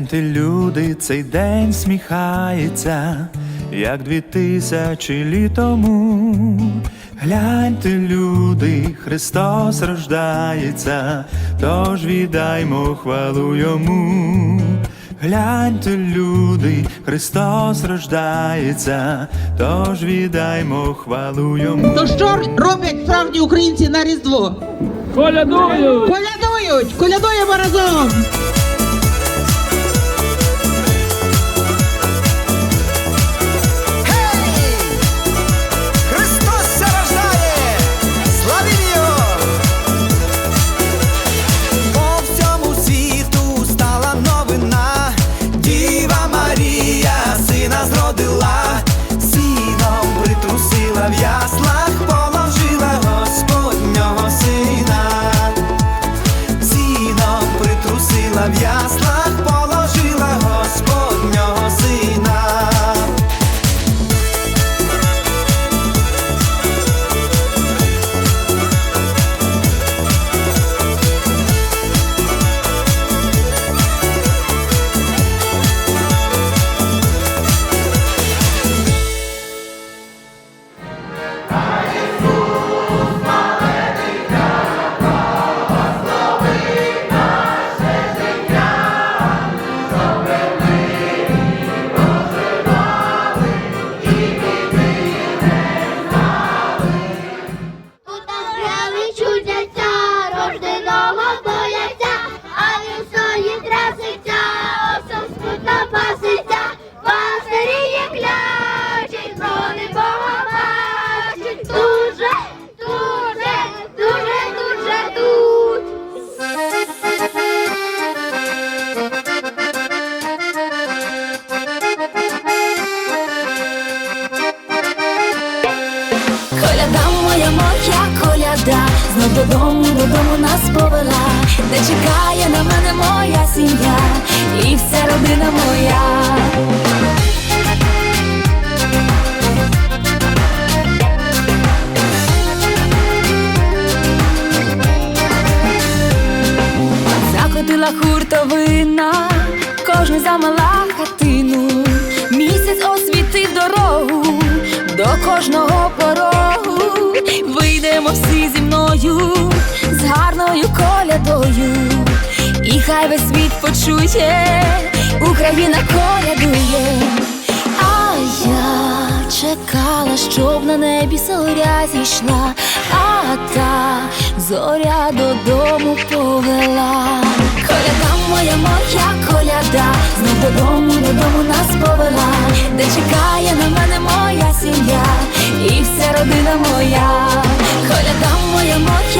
Гляньте, люди, цей день сміхається, як дві тисячі літ тому. Гляньте, люди, Христос рождається, тож віддаймо хвалу йому. Гляньте, люди, Христос рождається, тож віддаймо хвалу йому. То що роблять справжні українці на Різдво? Колядую! Колядують! Колядуємо разом! Моя, коляда, знов додому, додому нас повела, де чекає на мене моя сім'я. І вся родина моя. Закотила хуртовина, кожен замала почує, Україна колядує. А я чекала, щоб на небі зоря зійшла, а та зоря додому повела. Коляда моя, моя коляда, знов додому, додому нас повела, де чекає на мене моя сім'я і вся родина моя. Коляда моя, моя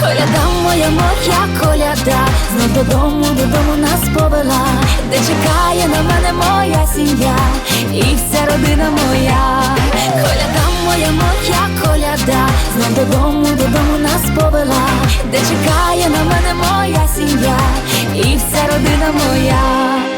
коляда моя моя коляда, знов додому, додому нас повела, де чекає на мене моя сім'я і вся родина моя, коляда моя моя коляда, знов додому, додому нас повела, де чекає на мене моя сім'я і вся родина моя.